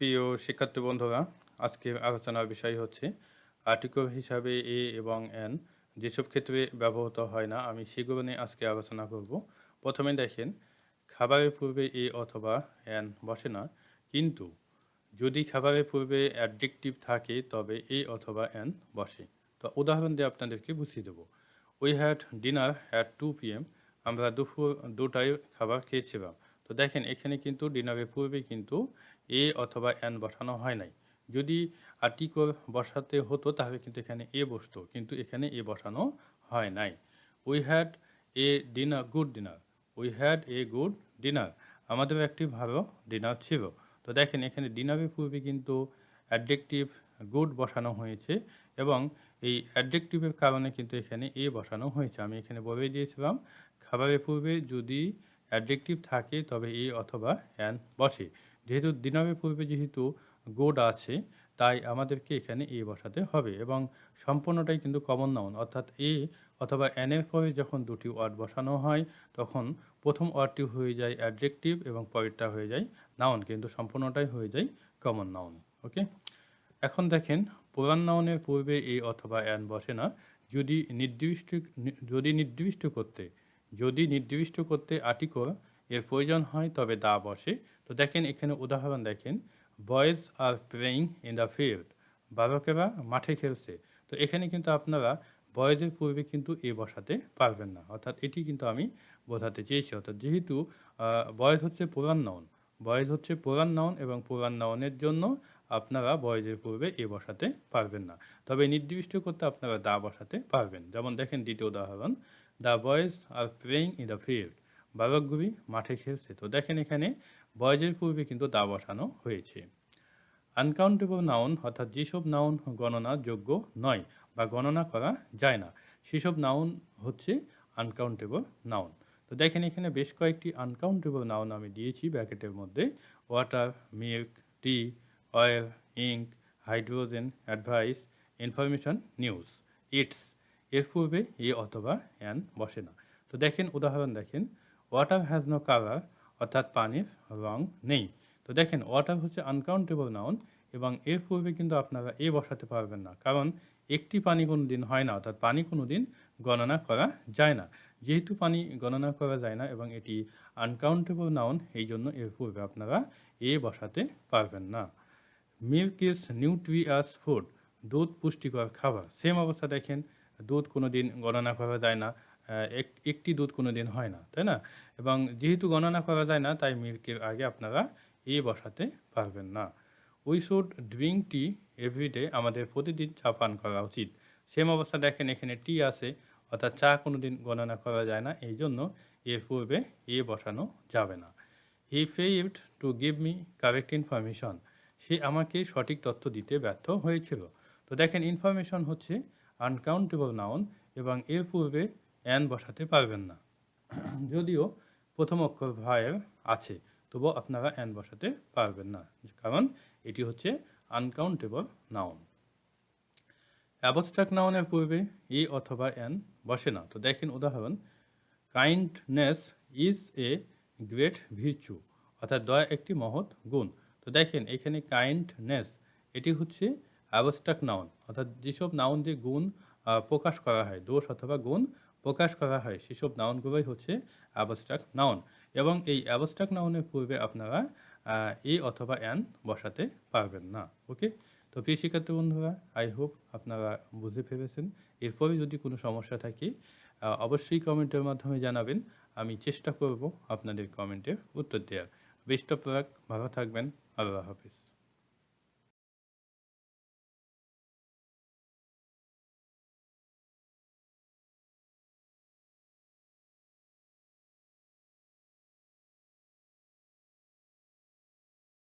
প্রিয় শিক্ষার্থী বন্ধুরা, আজকের আলোচনার বিষয় হচ্ছে আর্টিকল হিসাবে এ এবং এন যেসব ক্ষেত্রে ব্যবহৃত হয় না, আমি সেগুলো নিয়ে আজকে আলোচনা করব। প্রথমে দেখেন, খাবারের পূর্বে এ অথবা এন বসে না, কিন্তু যদি খাবারের পূর্বে অ্যাডজেক্টিভ থাকে, তবে এ অথবা এন বসে। তো উদাহরণ দিয়ে আপনাদেরকে বুঝিয়ে দেবো। We had dinner at two PM আমরা দুপুর দুটায় খাবার খেয়েছিলাম। তো দেখেন, এখানে কিন্তু ডিনারের পূর্বে কিন্তু এ অথবা এন বসানো হয় নাই। যদি আর্টিকল বসাতে হতো, তাহলে কিন্তু এখানে এ বসতো, কিন্তু এখানে এ বসানো হয় নাই। We had a dinner good dinner we had a good dinner আমাদের একটি ভালো ডিনার ছিল। তো দেখেন, এখানে ডিনারের পূর্বে কিন্তু অ্যাডজেক্টিভ গুড বসানো হয়েছে এবং এই অ্যাডজেক্টিভের কারণে কিন্তু এখানে এ বসানো হয়েছে। আমি এখানে বলে দিয়েছিলাম, খাবারের পূর্বে যদি অ্যাডজেক্টিভ থাকে, তবে এ অথবা অ্যান বসে। যেহেতু ডিনারের পূর্বে যেহেতু গোড আছে, তাই আমাদেরকে এখানে এ বসাতে হবে এবং সম্পূর্ণটাই কিন্তু কমন নাউন অর্থাৎ এ অথবা এনের পরে যখন দুটি ওয়ার্ড বসানো হয়, তখন প্রথম ওয়ার্ডটি হয়ে যায় অ্যাডজেক্টিভ এবং পরেরটা হয়ে যায় নাউন কিন্তু সম্পূর্ণটাই হয়ে যায় কমন নাউন ওকে এখন দেখেন পুরান নাউনের পূর্বে এ অথবা অ্যান বসে না, যদি নির্দিষ্ট যদি নির্দিষ্ট করতে, যদি নির্দিষ্ট করতে আর্টিকল এর প্রয়োজন হয়, তবে দা বসে তো দেখেন, এখানে উদাহরণ দেখেন। Boys are playing in the field বালকেরা মাঠে খেলছে। তো এখানে কিন্তু আপনারা বয়েজের পূর্বে কিন্তু এ বসাতে পারবেন না। অর্থাৎ এটি কিন্তু আমি বোঝাতে চেয়েছি। অর্থাৎ যেহেতু বয়েজ হচ্ছে পুরান নাউন বয়েজ হচ্ছে পুরান নাউন এবং পুরান নাউনের জন্য আপনারা বয়েজের পূর্বে এ বসাতে পারবেন না। তবে নির্দিষ্ট করতে আপনারা দা বসাতে পারবেন। যেমন দেখেন, দ্বিতীয় উদাহরণ। The boys are playing in the field বালকগুলি মাঠে খেলছে। তো দেখেন এখানে বয়েজের পূর্বে কিন্তু দা বসানো হয়েছে। আনকাউন্টেবল নাউন অর্থাৎ যেসব নাউন গণনা যোগ্য নয় বা গণনা করা যায় না, সেসব নাউন হচ্ছে আনকাউন্টেবল নাউন তো দেখেন এখানে বেশ কয়েকটি আনকাউন্টেবল নাউন আমি দিয়েছি ব্যাকেটের মধ্যে। Water milk tea oil ink hydrogen advice information news its এর পূর্বে এ অথবা অ্যান বসে না। তো দেখেন উদাহরণ দেখেন। ওয়াটার হ্যাজ নো কালার অর্থাৎ পানির রং নেই। তো দেখেন ওয়াটার হচ্ছে আনকাউন্টেবল নাউন এবং এর পূর্বে কিন্তু আপনারা এ বসাতে পারবেন না। কারণ একটি পানি কোনো দিন হয় না, অর্থাৎ পানি কোনো দিন গণনা করা যায় না। যেহেতু পানি গণনা করা যায় না এবং এটি আনকাউন্টেবল নাউন এই জন্য এর পূর্বে আপনারা এ বসাতে পারবেন না। মিল্ক ইজ নিউট্রিয়াস ফুড দুধ পুষ্টিকর খাবার। সেম অবস্থা দেখেন, দুধ কোনো দিন গণনা করা যায় না। একটি দুধ কোনো দিন হয় না, তাই না? এবং যেহেতু গণনা করা যায় না, তাই মিল্কের আগে আপনারা এ বসাতে পারবেন না। We should drink tea everyday আমাদের প্রতিদিন চা পান করা উচিত। সেম অবস্থা দেখেন, এখানে টি আছে, অর্থাৎ চা কোনো দিন গণনা করা যায় না, এই জন্য এর পূর্বে এ বসানো যাবে না। He failed to give me correct information সে আমাকে সঠিক তথ্য দিতে ব্যর্থ হয়েছিল। তো দেখেন ইনফরমেশন হচ্ছে আনকাউন্টেবল নাউন এবং এর পূর্বে অ্যান বসাতে পারবেন না। যদিও প্রথম অক্ষর ভয়ের আছে, তবুও আপনারা অ্যান বসাতে পারবেন না, কারণ এটি হচ্ছে আনকাউন্টেবল নাউন অ্যাবস্ট্রাক্ট নাউনের পূর্বে ই অথবা অ্যান বসে না। তো দেখেন উদাহরণ কাইন্ডনেস ইজ এ গ্রেট ভিচু অর্থাৎ দয়া একটি মহৎ গুণ। তো দেখেন, এখানে কাইন্ডনেস এটি হচ্ছে অ্যাবস্ট্রাক্ট নাউন অর্থাৎ যেসব নাউন দিয়ে গুণ প্রকাশ করা হয়, দোষ অথবা গুণ প্রকাশ করা হয়। সেসব নাউনগুলোই হচ্ছে অ্যাবস্ট্রাক্ট নাউন এবং এই অ্যাবস্ট্রাক্ট নাউনের পূর্বে আপনারা এ অথবা অ্যান বসাতে পারবেন না। ওকে? তো প্রিয় শিক্ষার্থী বন্ধুরা আই হোপ আপনারা বুঝে ফেলেছেন। এরপরে যদি কোনো সমস্যা থাকে অবশ্যই কমেন্টের মাধ্যমে জানাবেন। আমি চেষ্টা করব আপনাদের কমেন্টের উত্তর দেওয়ার বেস্ট অফ ভালো থাকবেন, আল্লাহ হাফিজ।